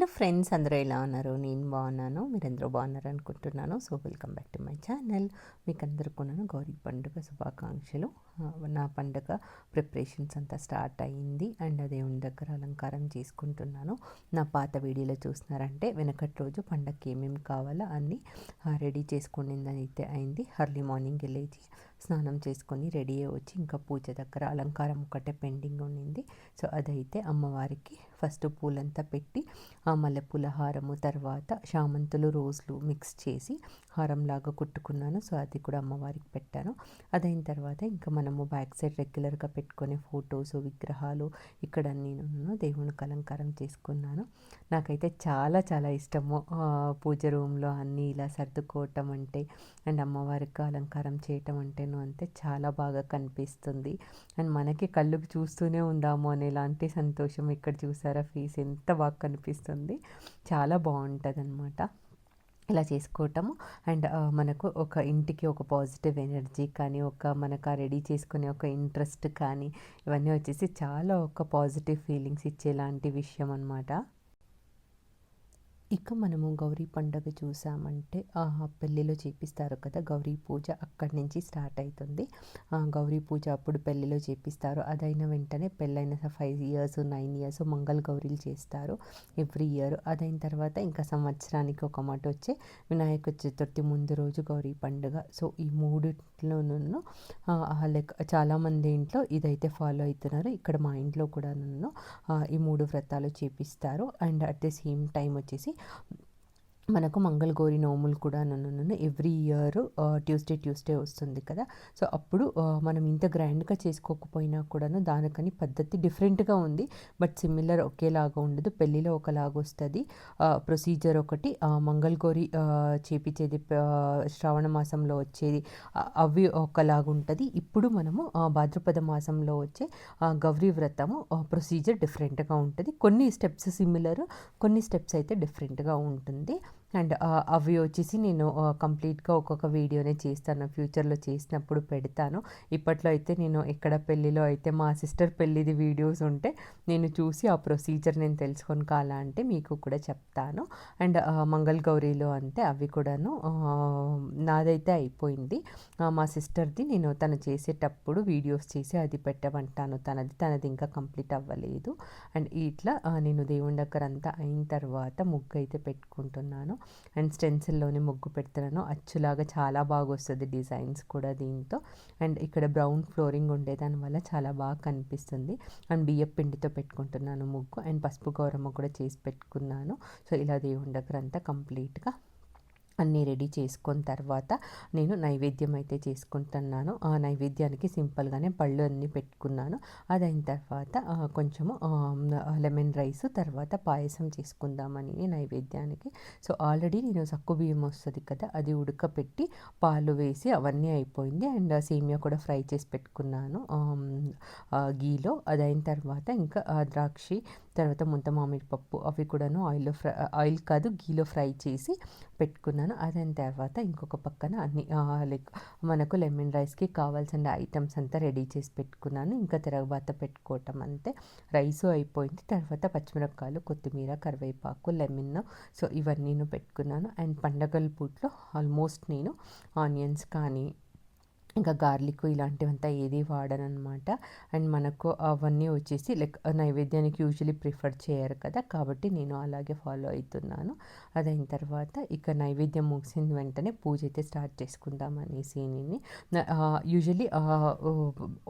Hello friends అందరూ ఎలా ఉన్నారు? నేను బాగున్నాను మీరందరూ బాగున్నారు అనుకుంటున్నాను. So welcome back to my channel మీకు అందరూ కూడా గౌరీ పండుగ శుభాకాంక్షలు. నా పండుగ ప్రిపరేషన్స్ అంతా స్టార్ట్ అయ్యింది. అండ్ దేవుని దగ్గర అలంకారం చేసుకుంటున్నాను. నా పాత వీడియోలో చూస్తున్నారంటే వెనకటి రోజు పండగకి ఏమేమి కావాలో అన్నీ రెడీ చేసుకునిందని అయితే అయింది. అర్లీ మార్నింగ్ వెళ్ళేసి స్నానం చేసుకొని రెడీ అయ్యి వచ్చి ఇంకా పూజ దగ్గర అలంకారం ఒకటే పెండింగ్ ఉండింది. సో అదైతే అమ్మవారికి ఫస్ట్ పూలంతా పెట్టి ఆ మల్లెపూల హారము తర్వాత శామంతులు రోజులు మిక్స్ చేసి హారంలాగా కుట్టుకున్నాను. సో అది కూడా అమ్మవారికి పెట్టాను. అదైన తర్వాత ఇంకా మనము బ్యాక్ సైడ్ రెగ్యులర్గా పెట్టుకునే ఫొటోస్ విగ్రహాలు ఇక్కడ నేను దేవునికి అలంకారం చేసుకున్నాను. నాకైతే చాలా చాలా ఇష్టము. పూజ రూమ్లో అన్నీ ఇలా సర్దుకోవటం అంటే అండ్ అమ్మవారికి అలంకారం చేయటం అంటేను అంతే చాలా బాగా కనిపిస్తుంది. అండ్ మనకి కళ్ళుకి చూస్తూనే ఉందాము అనేలాంటి సంతోషం ఇక్కడ చూసారు? ఫేస్ ఎంత బాగా కనిపిస్తుంది? చాలా బాగుంటుంది అనమాట ఇలా చేసుకోవటము. అండ్ మనకు ఒక ఇంటికి ఒక పాజిటివ్ ఎనర్జీ కానీ ఒక మనకు ఆ రెడీ చేసుకునే ఒక ఇంట్రెస్ట్ కానీ ఇవన్నీ వచ్చేసి చాలా ఒక పాజిటివ్ ఫీలింగ్స్ ఇచ్చేలాంటి విషయం అనమాట ఇక మనము గౌరీ పండుగ చూసామంటే పెళ్ళిలో చేపిస్తారు కదా గౌరీ పూజ అక్కడి నుంచి స్టార్ట్ అవుతుంది గౌరీ పూజ అప్పుడు పెళ్ళిలో చేపిస్తారు. అదైన వెంటనే పెళ్ళైన ఫైవ్ ఇయర్స్ నైన్ ఇయర్స్ మంగళ గౌరీలు చేస్తారు ఎవ్రీ ఇయర్. అదైన తర్వాత ఇంకా సంవత్సరానికి ఒక మాట వచ్చే వినాయక చతుర్థి ముందు రోజు గౌరీ పండుగ. సో ఈ మూడిట్లోనూ లైక్ చాలామంది ఇంట్లో ఇదైతే ఫాలో అవుతున్నారు. ఇక్కడ మా ఇంట్లో కూడా నన్ను ఈ మూడు వ్రతాలు చేపిస్తారు. And at the same time వచ్చేసి 嗯。మనకు మంగళగౌరి నోములు కూడా నన్ను ఎవ్రీ ఇయర్ ట్యూస్డే ట్యూస్డే వస్తుంది కదా. సో అప్పుడు మనం ఇంత గ్రాండ్గా చేసుకోకపోయినా కూడాను దానికని పద్ధతి డిఫరెంట్గా ఉంది. బట్ సిమిలర్ ఒకేలాగా ఉండదు. పెళ్ళిలో ఒకలాగా వస్తుంది. ప్రొసీజర్ ఒకటి మంగళగౌరి చేపించేది శ్రావణ మాసంలో వచ్చేది అవి ఒకలాగా ఉంటుంది. ఇప్పుడు మనము భాద్రపద మాసంలో వచ్చే గౌరీ వ్రతము ప్రొసీజర్ డిఫరెంట్గా ఉంటుంది. కొన్ని స్టెప్స్ సిమిలర్ కొన్ని స్టెప్స్ అయితే డిఫరెంట్గా ఉంటుంది. అండ్ అవి వచ్చేసి నేను కంప్లీట్గా ఒక్కొక్క వీడియోనే చేస్తాను. ఫ్యూచర్లో చేసినప్పుడు పెడతాను. ఇప్పట్లో అయితే నేను ఎక్కడ పెళ్ళిలో అయితే మా సిస్టర్ పెళ్ళిది వీడియోస్ ఉంటే నేను చూసి ఆ ప్రొసీజర్ నేను తెలుసుకొని కాలా అంటే మీకు కూడా చెప్తాను. అండ్ మంగళ గౌరీలో అంతే అవి కూడాను నాదైతే అయిపోయింది. మా సిస్టర్ది నేను తను చేసేటప్పుడు వీడియోస్ చేసి అది పెట్టమంటాను. తనది తనది ఇంకా కంప్లీట్ అవ్వలేదు. అండ్ ఇట్లా నేను దేవుని దగ్గర అంతా అయిన తర్వాత ముగ్గు అయితే పెట్టుకుంటున్నాను. అండ్ స్టెన్సిల్లోనే ముగ్గు పెడుతున్నాను అచ్చులాగా చాలా బాగా వస్తుంది డిజైన్స్ కూడా దీంతో. అండ్ ఇక్కడ బ్రౌన్ ఫ్లోరింగ్ ఉండే దానివల్ల చాలా బాగా కనిపిస్తుంది. అండ్ బియ్యం పిండితో పెట్టుకుంటున్నాను ముగ్గు. అండ్ పసుపు గౌరమ్మ కూడా చేసి పెట్టుకున్నాను. సో ఇలా దేవుని దగ్గర అంతా కంప్లీట్గా అన్నీ రెడీ చేసుకున్న తర్వాత నేను నైవేద్యం అయితే చేసుకుంటున్నాను. ఆ నైవేద్యానికి సింపుల్గానే పళ్ళు అన్నీ పెట్టుకున్నాను. అదైన తర్వాత కొంచెము లెమన్ రైస్ తర్వాత పాయసం చేసుకుందామని నైవేద్యానికి. సో ఆల్రెడీ నేను సక్కు బియ్యం వస్తుంది కదా అది ఉడకపెట్టి పాలు వేసి అవన్నీ అయిపోయింది. అండ్ సేమియా కూడా ఫ్రై చేసి పెట్టుకున్నాను. గీలో. అదైన తర్వాత ఇంకా ద్రాక్షి తర్వాత ముంత మామిడి పప్పు అవి కూడాను ఆయిల్లో ఫ్రై ఆయిల్ కాదు గీలో ఫ్రై చేసి పెట్టుకున్నాను. అదైన తర్వాత ఇంకొక పక్కన అన్ని లైక్ మనకు లెమన్ రైస్కి కావాల్సిన ఐటమ్స్ అంతా రెడీ చేసి పెట్టుకున్నాను. ఇంకా తర్వాత పెట్టుకోవటం అంతే. రైసు అయిపోయింది. తర్వాత పచ్చిమిరపకాయలు కొత్తిమీర కరివేపాకు లెమన్ సో ఇవన్నీ పెట్టుకున్నాను. అండ్ పండగల పూట్లో ఆల్మోస్ట్ నేను ఆనియన్స్ కానీ ఇంకా గార్లిక్ ఇలాంటివంతా ఏది వాడను అనమాట అండ్ మనకు అవన్నీ వచ్చేసి లైక్ నైవేద్యానికి యూజువలీ ప్రిఫర్ చేయరు కదా. కాబట్టి నేను అలాగే ఫాలో అవుతున్నాను. అదైన తర్వాత ఇక నైవేద్యం ముగిసిన వెంటనే పూజ అయితే స్టార్ట్ చేసుకుందాం అనేసి నేను. యూజువలీ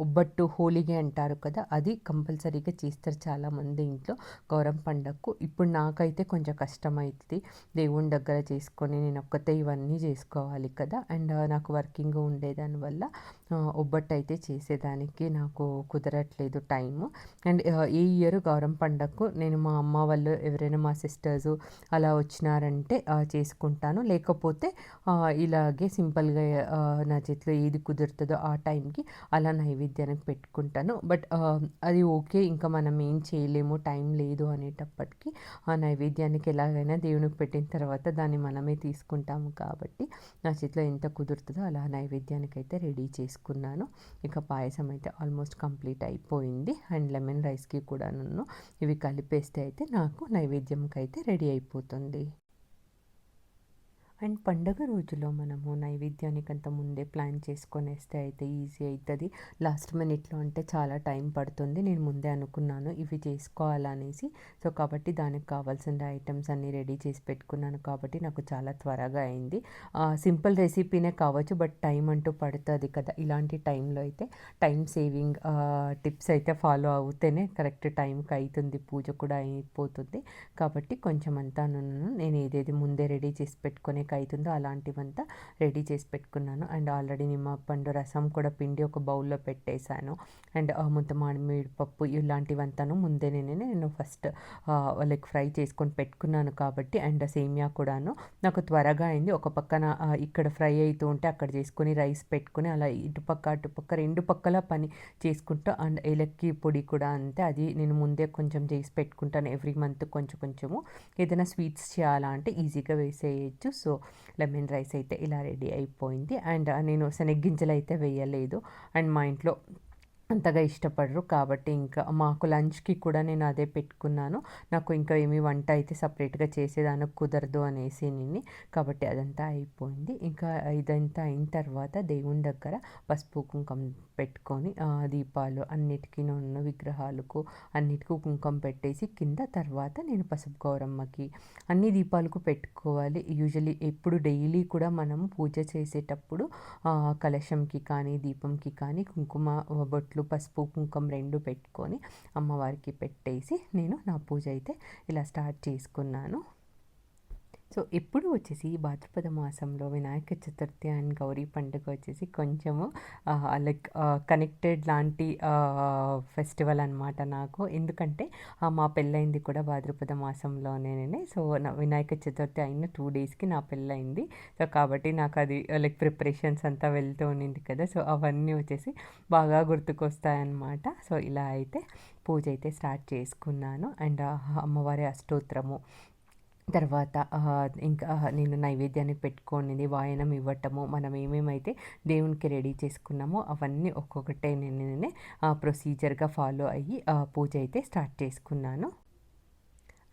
ఒబ్బట్టు హోలీగా అంటారు కదా. అది కంపల్సరీగా చేస్తారు చాలామంది ఇంట్లో. గౌరం పండగకు ఇప్పుడు నాకైతే కొంచెం కష్టం అవుతుంది దేవుని దగ్గర చేసుకొని నేను ఒక్కతే ఇవన్నీ చేసుకోవాలి కదా. అండ్ నాకు వర్కింగ్ ఉండేదాని వల్ల వల్ల ఒబ్బట్టు అయితే చేసేదానికి నాకు కుదరట్లేదు టైము. అండ్ ఈ ఇయర్ గౌరం పండగకు నేను మా అమ్మ వాళ్ళు ఎవరైనా మా సిస్టర్స్ అలా వచ్చినారంటే చేసుకుంటాను. లేకపోతే ఇలాగే సింపుల్గా నా చేతిలో ఏది కుదురుతుందో ఆ టైంకి అలా నైవేద్యానికి పెట్టుకుంటాను. బట్ అది ఓకే ఇంకా మనం ఏం చేయలేము టైం లేదు అనేటప్పటికీ ఆ నైవేద్యానికి ఎలాగైనా దేవునికి పెట్టిన తర్వాత దాన్ని మనమే తీసుకుంటాము కాబట్టి నా చేతిలో ఎంత కుదురుతుందో అలా నైవేద్యానికి అయితే రెడీ చేసుకున్నాను. ఇక పాయసం అయితే ఆల్మోస్ట్ కంప్లీట్ అయిపోయింది. అండ్ లెమన్ రైస్కి కూడా నన్ను ఇవి కలిపేస్తే అయితే నాకు నైవేద్యంకి అయితే రెడీ అయిపోతుంది. అండ్ పండగ రోజులో మనము నైవేద్యానికి అంత ముందే ప్లాన్ చేసుకొనేస్తే అయితే ఈజీ అవుతుంది లాస్ట్ మినిట్లో అంటే చాలా టైం పడుతుంది. నేను ముందే అనుకున్నాను ఇవి చేసుకోవాలనేసి. సో కాబట్టి దానికి కావాల్సిన ఐటమ్స్ అన్నీ రెడీ చేసి పెట్టుకున్నాను కాబట్టి నాకు చాలా త్వరగా అయింది. సింపుల్ రెసిపీనే కావచ్చు బట్ టైం అంటూ పడుతుంది కదా. ఇలాంటి టైంలో అయితే టైం సేవింగ్ టిప్స్ అయితే ఫాలో అవుతేనే కరెక్ట్ టైంకి అవుతుంది పూజ కూడా అయిపోతుంది. కాబట్టి కొంచెం అంతా నేను ఏదేది ముందే రెడీ చేసి పెట్టుకునే అవుతుందో అలాంటివంతా రెడీ చేసి పెట్టుకున్నాను. అండ్ ఆల్రెడీ నిమ్మపండు రసం కూడా పిండి ఒక బౌల్లో పెట్టేశాను. అండ్ ముంత మామిడి పప్పు ఇలాంటివంతాను ముందే నేను ఫస్ట్ లైక్ ఫ్రై చేసుకొని పెట్టుకున్నాను కాబట్టి అండ్ సేమియా కూడాను. నాకు త్వరగా అయింది. ఒక పక్కన ఇక్కడ ఫ్రై అవుతూ ఉంటే అక్కడ చేసుకొని రైస్ పెట్టుకుని అలా ఇటుపక్క అటుపక్క రెండు పక్కల పని చేసుకుంటూ అండ్ ఏలక్కి పొడి కూడా అంతే. అది నేను ముందే కొంచెం చేసి పెట్టుకుంటాను. ఎవ్రీ మంత్ కొంచెం కొంచెము. ఏదైనా స్వీట్స్ చేయాలా అంటే ఈజీగా వేసేయచ్చు. సో లెమన్ రైస్ అయితే ఇలా రెడీ అయిపోయింది. అండ్ నేను శనగ్గింజలు అయితే వేయలేదు. అండ్ మా ఇంట్లో అంతగా ఇష్టపడరు. కాబట్టి ఇంకా మాకు లంచ్కి కూడా నేను అదే పెట్టుకున్నాను. నాకు ఇంకా ఏమి వంట అయితే సపరేట్గా చేసేదానికి కుదరదు అనేసి నేను కాబట్టి అదంతా అయిపోయింది. ఇంకా ఇదంతా అయిన తర్వాత దేవుని దగ్గర పసుపు కుంకం పెట్టుకొని దీపాలు అన్నిటికీ ఉన్న విగ్రహాలకు అన్నిటికీ కుంకం పెట్టేసి కింద తర్వాత నేను పసుపు గౌరమ్మకి అన్ని దీపాలకు పెట్టుకోవాలి. యూజువలీ ఎప్పుడు డైలీ కూడా మనం పూజ చేసేటప్పుడు కలశంకి కానీ దీపంకి కానీ కుంకుమ బొట్లు పసుపు కుంకుమ రెండు పెట్టుకొని అమ్మవారికి పెట్టేసి నేను నా పూజ అయితే ఇలా స్టార్ట్ చేసుకున్నాను. సో ఎప్పుడు వచ్చేసి భాద్రపద మాసంలో వినాయక చతుర్థి అండ్ గౌరీ పండుగ వచ్చేసి కొంచెము లైక్ కనెక్టెడ్ లాంటి ఫెస్టివల్ అనమాట నాకు. ఎందుకంటే మా పెళ్ళైంది కూడా భాద్రపద మాసంలోనే సో నా వినాయక చతుర్థి అయిన టూ డేస్కి నా పెళ్ళైంది సో కాబట్టి నాకు అది లైక్ ప్రిపరేషన్స్ అంతా వెళ్తూ ఉండింది కదా. సో అవన్నీ వచ్చేసి బాగా గుర్తుకొస్తాయన్నమాట. సో ఇలా అయితే పూజ అయితే స్టార్ట్ చేసుకున్నాను. అండ్ అమ్మవారి అష్టోత్తరము తర్వాత ఇంకా నేను నైవేద్యానికి పెట్టుకొని వాయనం ఇవ్వటము మనం ఏమేమైతే దేవునికి రెడీ చేసుకున్నామో అవన్నీ ఒక్కొక్కటే నేను ప్రొసీజర్గా ఫాలో అయ్యి పూజ అయితే స్టార్ట్ చేసుకున్నాను.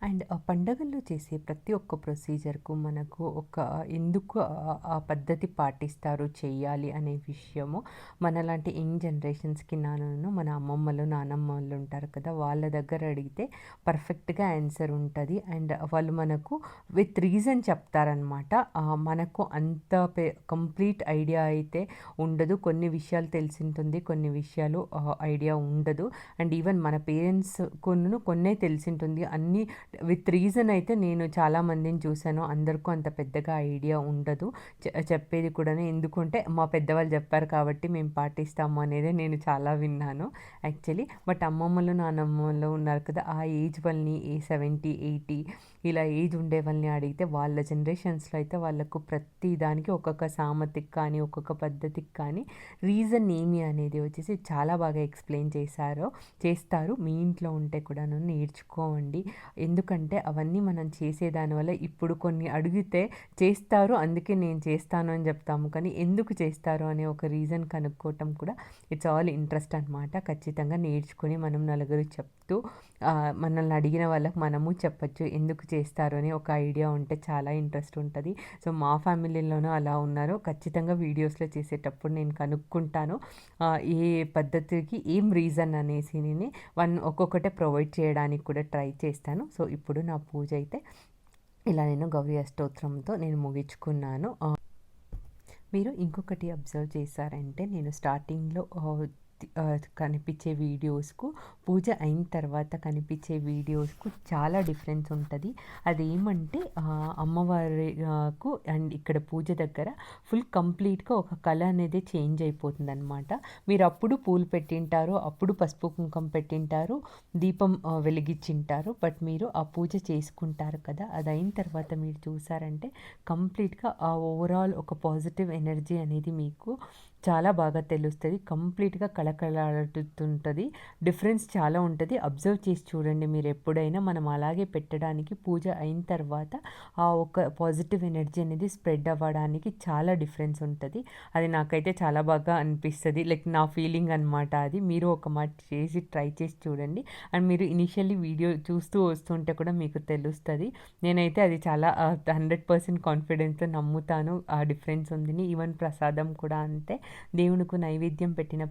అండ్ ఆ పండగల్లో చేసే ప్రతి ఒక్క ప్రొసీజర్కు మనకు ఒక ఎందుకు ఆ పద్ధతి పాటిస్తారు చేయాలి అనే విషయము మనలాంటి యంగ్ జనరేషన్స్కి నాన్నను మన అమ్మమ్మలు నానమ్మలు ఉంటారు కదా వాళ్ళ దగ్గర అడిగితే పర్ఫెక్ట్గా ఆన్సర్ ఉంటుంది. అండ్ వాళ్ళు మనకు విత్ రీజన్ చెప్తారనమాట మనకు అంత పే కంప్లీట్ ఐడియా అయితే ఉండదు. కొన్ని విషయాలు తెలిసింటుంది కొన్ని విషయాలు ఐడియా ఉండదు. అండ్ ఈవెన్ మన పేరెంట్స్ కొన్ని కొన్నే తెలిసింటుంది. అన్నీ విత్ రీజన్ అయితే నేను చాలామందిని చూశాను. అందరికీ అంత పెద్దగా ఐడియా ఉండదు. చెప్పేది కూడా ఎందుకంటే మా పెద్దవాళ్ళు చెప్పారు కాబట్టి మేము పాటిస్తాము అనేది నేను చాలా విన్నాను యాక్చువల్లీ. బట్ అమ్మమ్మలు నాన్నమ్మలు ఉన్నారు కదా ఆ ఏజ్ వాళ్ళని ఏ సెవెంటీ ఎయిటీ ఇలా ఏజ్ ఉండే వాళ్ళని అడిగితే వాళ్ళ జనరేషన్స్లో అయితే వాళ్ళకు ప్రతి దానికి ఒక్కొక్క సామతికి కానీ ఒక్కొక్క పద్ధతికి కానీ రీజన్ ఏమి అనేది వచ్చేసి చాలా బాగా ఎక్స్ప్లెయిన్ చేశారో. చేస్తారు. మీ ఇంట్లో ఉంటే కూడా నేర్చుకోండి. ఎందుకంటే అవన్నీ మనం చేసేదానివల్ల ఇప్పుడు కొన్ని అడిగితే చేస్తారు అందుకే నేను చేస్తాను అని చెప్తాము. కానీ ఎందుకు చేస్తారు అనే ఒక రీజన్ కనుక్కోవటం కూడా ఇట్స్ ఆల్ ఇంట్రెస్ట్ అనమాట ఖచ్చితంగా నేర్చుకొని మనం నలుగురు చెప్తూ మనల్ని అడిగిన వాళ్ళకి మనము చెప్పచ్చు. ఎందుకు చేస్తారు అని ఒక ఐడియా ఉంటే చాలా ఇంట్రెస్ట్ ఉంటుంది. సో మా ఫ్యామిలీలోనూ అలా ఉన్నారు. ఖచ్చితంగా వీడియోస్లో చేసేటప్పుడు నేను కనుక్కుంటాను. ఏ పద్ధతికి ఏం రీజన్ అనేసి నేను వన్ ఒక్కొక్కటే ప్రొవైడ్ చేయడానికి కూడా ట్రై చేస్తాను. సో ఇప్పుడు నా పూజ అయితే ఇలా నేను గౌరీ అష్టోత్రంతో నేను ముగించుకున్నాను. మీరు ఇంకొకటి అబ్జర్వ్ చేశారంటే నేను స్టార్టింగ్లో కనిపించే వీడియోస్కు పూజ అయిన తర్వాత కనిపించే వీడియోస్కు చాలా డిఫరెన్స్ ఉంటుంది. అదేమంటే అమ్మవారికు అండ్ ఇక్కడ పూజ దగ్గర ఫుల్ కంప్లీట్గా ఒక కళ అనేది చేంజ్ అయిపోతుంది అనమాట మీరు అప్పుడు పూలు పెట్టింటారు అప్పుడు పసుపు కుంకం పెట్టింటారు దీపం వెలిగించింటారు బట్ మీరు ఆ పూజ చేసుకుంటారు కదా అది అయిన తర్వాత మీరు చూసారంటే కంప్లీట్గా ఆ ఓవరాల్ ఒక పాజిటివ్ ఎనర్జీ అనేది మీకు చాలా బాగా తెలుస్తుంది. కంప్లీట్గా కళకళలాడుతుంటుంది. డిఫరెన్స్ చాలా ఉంటుంది. అబ్జర్వ్ చేసి చూడండి మీరు ఎప్పుడైనా మనం అలాగే పెట్టడానికి పూజ అయిన తర్వాత ఆ ఒక పాజిటివ్ ఎనర్జీ అనేది స్ప్రెడ్ అవ్వడానికి చాలా డిఫరెన్స్ ఉంటుంది. అది నాకైతే చాలా బాగా అనిపిస్తుంది. లైక్ నా ఫీలింగ్ అనమాట అది. మీరు ఒక మాట చేసి ట్రై చేసి చూడండి. అండ్ మీరు ఇనిషియల్లీ వీడియో చూస్తూ వస్తుంటే కూడా మీకు తెలుస్తుంది. నేనైతే అది చాలా హండ్రెడ్ పర్సెంట్ కాన్ఫిడెన్స్తో నమ్ముతాను. ఆ డిఫరెన్స్ ఉంది ఈవెన్ ప్రసాదం కూడా అంతే. దేవునికి నైవేద్యం పెట్టిన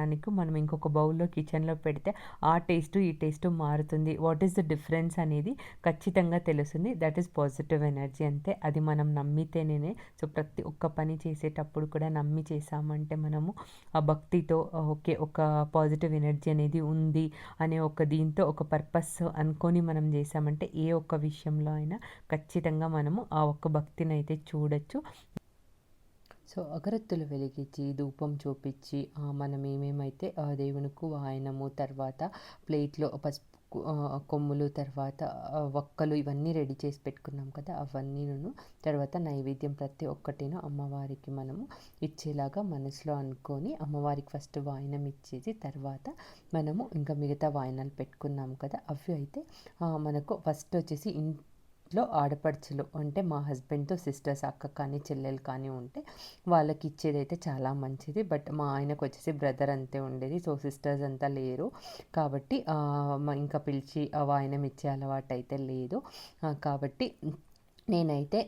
దానికి మనం ఇంకొక బౌల్లో కిచెన్లో పెడితే ఆ టేస్ట్ ఈ టేస్ట్ మారుతుంది. వాట్ ఈస్ ద డిఫరెన్స్ అనేది ఖచ్చితంగా తెలుస్తుంది. దట్ ఈస్ పాజిటివ్ ఎనర్జీ అంతే. అది మనం నమ్మితేనే సో ప్రతి ఒక్క పని చేసేటప్పుడు కూడా నమ్మి చేసామంటే మనము ఆ భక్తితో ఓకే ఒక పాజిటివ్ ఎనర్జీ అనేది ఉంది అనే ఒక దీంతో ఒక పర్పస్ అనుకొని మనం చేసామంటే ఏ ఒక్క విషయంలో అయినా ఖచ్చితంగా మనము ఆ ఒక్క భక్తిని అయితే చూడొచ్చు. సో అగరత్తులు వెలిగించి ధూపం చూపించి మనం ఏమేమైతే దేవునికి వాయనము తర్వాత ప్లేట్లో పసుపు కొమ్ములు తర్వాత వక్కలు ఇవన్నీ రెడీ చేసి పెట్టుకున్నాం కదా అవన్నీను తర్వాత నైవేద్యం ప్రతి ఒక్కటిను అమ్మవారికి మనము ఇచ్చేలాగా మనసులో అనుకొని అమ్మవారికి ఫస్ట్ వాయనం ఇచ్చేసి తర్వాత మనము ఇంకా మిగతా వాయనాలు పెట్టుకున్నాం కదా అవి అయితే మనకు ఫస్ట్ వచ్చేసి ఇంట్లో ఆడపడుచులు అంటే మా హస్బెండ్తో సిస్టర్స్ అక్క కానీ చెల్లెలు కానీ ఉంటే వాళ్ళకి ఇచ్చేది అయితే చాలా మంచిది. బట్ మా ఆయనకు వచ్చేసి బ్రదర్ అంతే ఉండేది. సో సిస్టర్స్ అంతా లేరు. కాబట్టి ఇంకా పిలిచి వాయనం ఇచ్చే అలవాటు అయితే లేదు కాబట్టి నేనైతే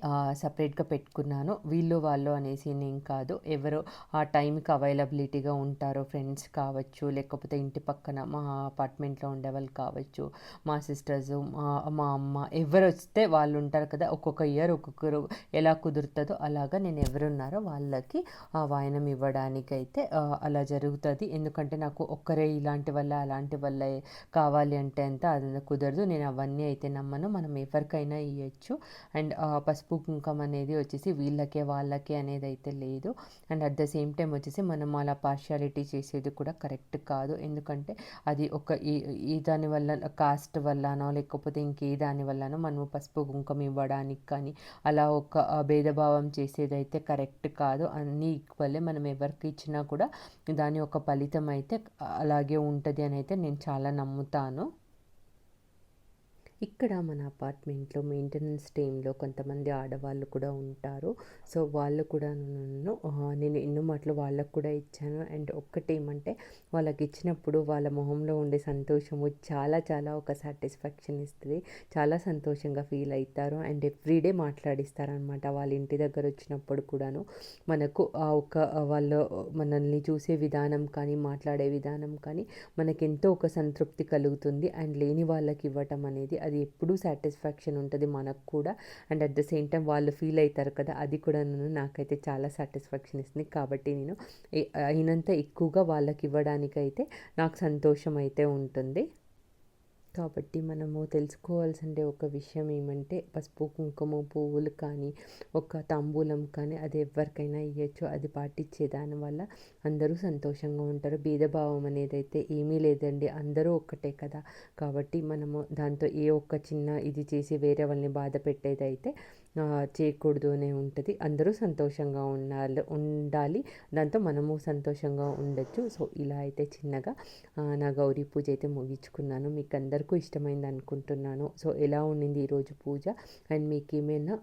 సపరేట్గా పెట్టుకున్నాను. వీళ్ళు వాళ్ళు అనేసి నేను కాదు. ఎవరు ఆ టైంకి అవైలబిలిటీగా ఉంటారో ఫ్రెండ్స్ కావచ్చు లేకపోతే ఇంటి పక్కన మా అపార్ట్మెంట్లో ఉండేవాళ్ళు కావచ్చు మా సిస్టర్స్ మా మా అమ్మ ఎవరు వస్తే వాళ్ళు ఉంటారు కదా ఒక్కొక్క ఇయర్ ఒక్కొక్కరు ఎలా కుదురుతుందో అలాగా నేను ఎవరున్నారో వాళ్ళకి ఆ వాయనం ఇవ్వడానికి అయితే అలా జరుగుతుంది. ఎందుకంటే నాకు ఒక్కరే ఇలాంటి వల్ల అలాంటి వల్ల కావాలి అంటే అంత అది కుదరదు. నేను అవన్నీ అయితే నమ్మను. మనం ఎవరికైనా ఇవ్వచ్చు అండ్ అండ్ పసుపు కుంకం అనేది వచ్చేసి వీళ్ళకే వాళ్ళకే అనేది అయితే లేదు. And at the same time వచ్చేసి మనం అలా పార్షియాలిటీ చేసేది కూడా కరెక్ట్ కాదు. ఎందుకంటే అది ఒక ఈ దాని వల్ల కాస్ట్ వల్లనో లేకపోతే ఇంకే దాని వల్లనో మనం పసుపు కుంకం ఇవ్వడానికి కానీ అలా ఒక భేదభావం చేసేది అయితే కరెక్ట్ కాదు. అన్నీ ఈక్వల్లే మనం ఎవరికి ఇచ్చినా కూడా దాని ఒక ఫలితం అయితే అలాగే ఉంటుంది అని అయితే నేను చాలా నమ్ముతాను. ఇక్కడ మన అపార్ట్మెంట్లో మెయింటెనెన్స్ టీంలో కొంతమంది ఆడవాళ్ళు కూడా ఉంటారు. సో వాళ్ళు కూడా నన్ను నేను ఎన్నో మాటలు వాళ్ళకు కూడా ఇచ్చాను. అండ్ ఒక్కటేమంటే వాళ్ళకి ఇచ్చినప్పుడు వాళ్ళ మొహంలో ఉండే సంతోషము చాలా చాలా ఒక సాటిస్ఫాక్షన్ ఇస్తుంది. చాలా సంతోషంగా ఫీల్ అవుతారు అండ్ ఎవ్రీడే మాట్లాడిస్తారనమాట వాళ్ళ ఇంటి దగ్గర వచ్చినప్పుడు కూడాను. మనకు ఆ ఒక వాళ్ళు మనల్ని చూసే విధానం కానీ మాట్లాడే విధానం కానీ మనకెంతో ఒక సంతృప్తి కలుగుతుంది. అండ్ లేని వాళ్ళకి ఇవ్వటం అనేది అది అది ఎప్పుడూ సాటిస్ఫాక్షన్ ఉంటుంది మనకు కూడా. And at the same time వాళ్ళు ఫీల్ అవుతారు కదా అది కూడా నాకైతే చాలా సాటిస్ఫాక్షన్ ఇస్తుంది. కాబట్టి నేను అయినంత ఎక్కువగా వాళ్ళకి ఇవ్వడానికైతే నాకు సంతోషం అయితే ఉంటుంది. కాబట్టి మనము తెలుసుకోవాల్సిన ఒక విషయం ఏమంటే పసుపు కుంకుమ పువ్వులు కానీ ఒక తాంబూలం కానీ అది ఎవరికైనా ఇవ్వచ్చు అది పాటించే దానివల్ల అందరూ సంతోషంగా ఉంటారు. భేదభావం అనేది అయితే ఏమీ లేదండి. అందరూ ఒక్కటే కదా. కాబట్టి మనము దాంతో ఏ ఒక్క చిన్న ఇది చేసి వేరే వాళ్ళని బాధ పెట్టేది అయితే చేయకూడదు అనే ఉంటుంది. అందరూ సంతోషంగా ఉండాలి ఉండాలి. దాంతో మనము సంతోషంగా ఉండొచ్చు. సో ఇలా అయితే చిన్నగా నా గౌరీ పూజ అయితే ముగించుకున్నాను. మీకు అందరికీ ఇష్టమైంది అనుకుంటున్నాను. సో ఎలా ఉండింది ఈరోజు పూజ? అండ్ మీకు ఏమైనా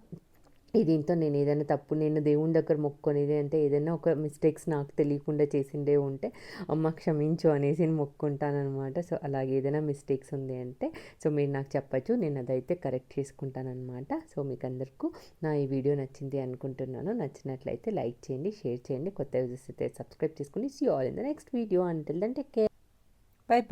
దీంతో నేను ఏదైనా తప్పు నేను దేవుని దగ్గర మొక్కునేది అంటే ఏదైనా ఒక మిస్టేక్స్ నాకు తెలియకుండా చేసిండే ఉంటే అమ్మ క్షమించు అనేసి మొక్కుంటాను అనమాట సో అలాగే ఏదైనా మిస్టేక్స్ ఉంది అంటే సో మీరు నాకు చెప్పచ్చు నేను అదైతే కరెక్ట్ చేసుకుంటానమాట సో మీకు అందరికీ నా ఈ వీడియో నచ్చింది అనుకుంటున్నాను. నచ్చినట్లయితే లైక్ చేయండి షేర్ చేయండి కొత్త యూజెస్ అయితే సబ్స్క్రైబ్ చేసుకుని see all in the next video అంటే కే టేక్ కేర్ బాయ్